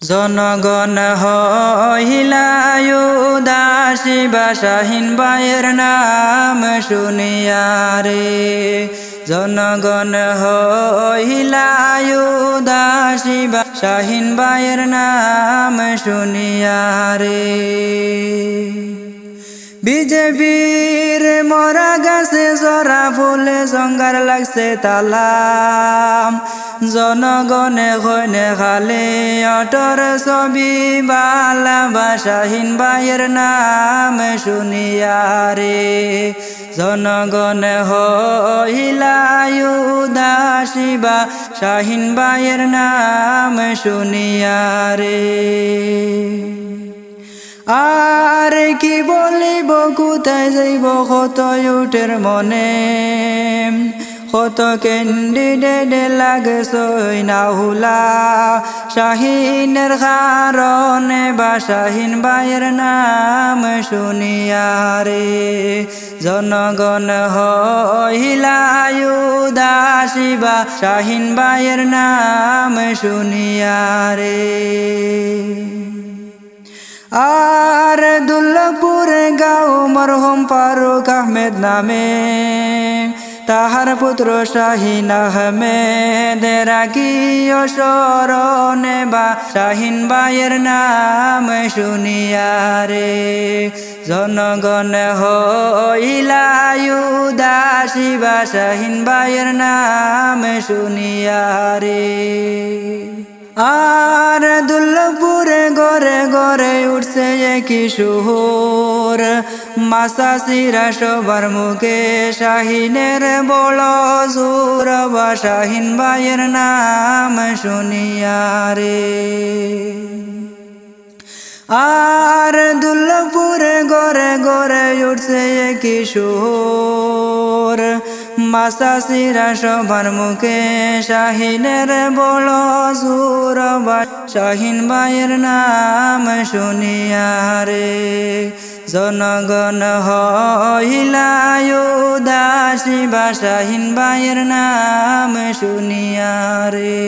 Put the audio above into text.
জনগণ হইলায়ু দাসী বাসাহীন বায়ের নাম শুনিয়ারে জনগণ হইলায়ু দাসী বাসাহীন বায়ের নাম শুনিয়ারে বিজেপির মরা গাছে জঙ্গার লাগছে তালাম। জনগণে কইনে খালে অটর ছবি, বালা বাসাহীন বাইয়ের নাম শুনিয়ারে জনগণ হইলায়ু দাসী বা শাহিন বাইয়ের নাম শুনিয়ারে আর কি বলিব, কোথায় যাইব কত উঠের মনে? কত ক্যান্ডিডেট লাগে সই না হুলা? শাহিনের কারণে বা শাহিন বাইয়ের নাম শুনিয়ারে জনগণ হইলায়ু দাসী বা শাহিন বাইয়ের নাম শুনিয়ারে আর দুল্লাপুরে গাও মরহম ফারুক আহমেদ নামে। তাহার পুত্র শাহিন আহমেদ রাখিও স্মরণে বা। শাহিন বায়ের নাম শুনিয়ারে জনগণ হইলায়ু দাসী বা। শাহিন বায়ের নাম শুনিয়ারে আর দুল্লপুরে গড়ে গড়ে সুর মাসাসিরা সবার মুখে শাহিনের বড় জোর বা শাহিন ভাইয়ের নাম শুনিয়ারে আর দুল্লপুরে গড়ে গড়ে উঠছে সুর মাসাসিরা সবার মুখে শাহিনের বলো সুর বা শাহিন ভাইয়ের নাম শুনিয়ারে জনগণ হইলায় দাসী বা শাহিন ভাইয়ের নাম শুনিয়ারে